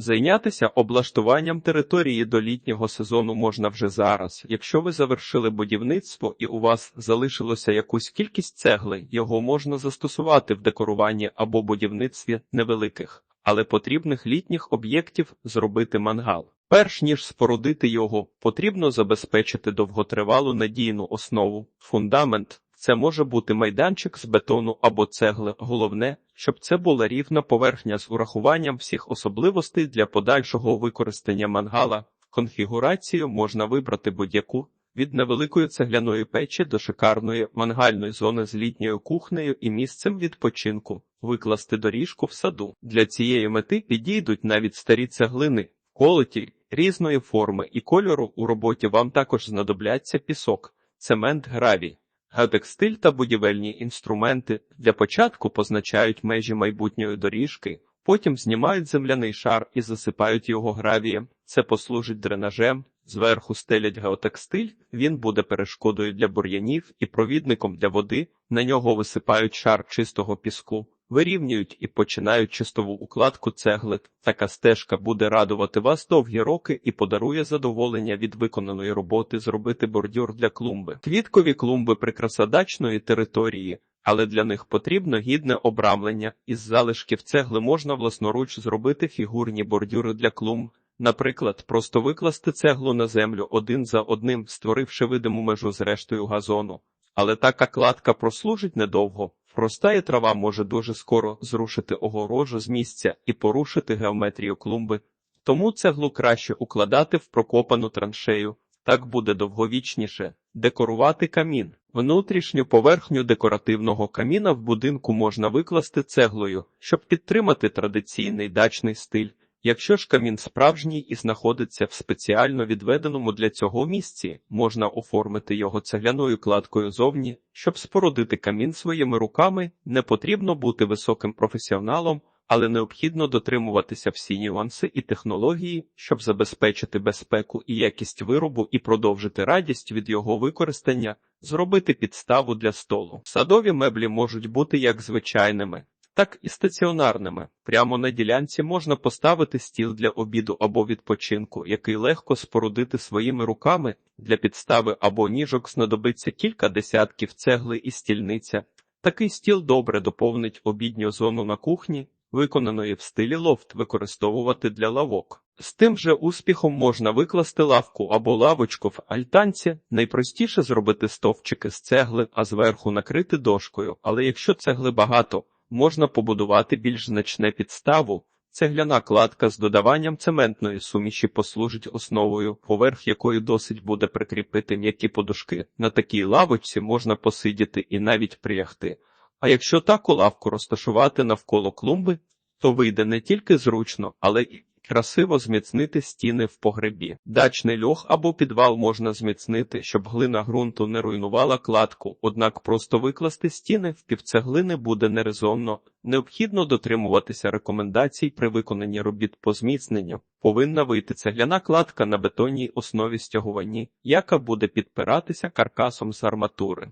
Зайнятися облаштуванням території до літнього сезону можна вже зараз. Якщо ви завершили будівництво і у вас залишилося якусь кількість цегли, його можна застосувати в декоруванні або будівництві невеликих, але потрібних літніх об'єктів зробити мангал. Перш ніж спорудити його, потрібно забезпечити довготривалу надійну основу, фундамент. Це може бути майданчик з бетону або цегли. Головне, щоб це була рівна поверхня з урахуванням всіх особливостей для подальшого використання мангала. Конфігурацію можна вибрати будь-яку від невеликої цегляної печі до шикарної мангальної зони з літньою кухнею і місцем відпочинку, викласти доріжку в саду. Для цієї мети підійдуть навіть старі цеглини, колоті різної форми і кольору. У роботі вам також знадобляться пісок, цемент, гравій. Геотекстиль та будівельні інструменти для початку позначають межі майбутньої доріжки, потім знімають земляний шар і засипають його гравієм. Це послужить дренажем. Зверху стелять геотекстиль, він буде перешкодою для бур'янів і провідником для води. На нього висипають шар чистого піску, вирівнюють і починають чистову укладку цегли. Така стежка буде радувати вас довгі роки і подарує задоволення від виконаної роботи зробити бордюр для клумби. Квіткові клумби прикраса дачної території, але для них потрібно гідне обрамлення. Із залишків цегли можна власноруч зробити фігурні бордюри для клумб. Наприклад, просто викласти цеглу на землю один за одним, створивши видиму межу з рештою газону. Але така кладка прослужить недовго. Простає трава може дуже скоро зрушити огорожу з місця і порушити геометрію клумби. Тому цеглу краще укладати в прокопану траншею. Так буде довговічніше. Декорувати камін. Внутрішню поверхню декоративного каміна в будинку можна викласти цеглою, щоб підтримати традиційний дачний стиль. Якщо ж камін справжній і знаходиться в спеціально відведеному для цього місці, можна оформити його цегляною кладкою зовні. Щоб спорудити камін своїми руками, не потрібно бути високим професіоналом, але необхідно дотримуватися всі нюанси і технології, щоб забезпечити безпеку і якість виробу і продовжити радість від його використання, зробити підставу для столу. Садові меблі можуть бути як звичайними, так і стаціонарними. Прямо на ділянці можна поставити стіл для обіду або відпочинку, який легко спорудити своїми руками. Для підстави або ніжок знадобиться кілька десятків цегли і стільниця. Такий стіл добре доповнить обідню зону на кухні, виконаної в стилі лофт використовувати для лавок. З тим же успіхом можна викласти лавку або лавочку в альтанці. Найпростіше зробити стовпчики з цегли, а зверху накрити дошкою. Але якщо цегли багато, можна побудувати більш значне підставу. Цегляна кладка з додаванням цементної суміші послужить основою, поверх якої досить буде прикріпити м'які подушки. На такій лавочці можна посидіти і навіть прилягти. А якщо таку лавку розташувати навколо клумби, то вийде не тільки зручно, але й красиво зміцнити стіни в погребі. Дачний льох або підвал можна зміцнити, щоб глина ґрунту не руйнувала кладку, однак просто викласти стіни в півцеглини буде нерезонно. Необхідно дотримуватися рекомендацій при виконанні робіт по зміцненню. Повинна вийти цегляна кладка на бетонній основі стягуванні, яка буде підпиратися каркасом з арматури.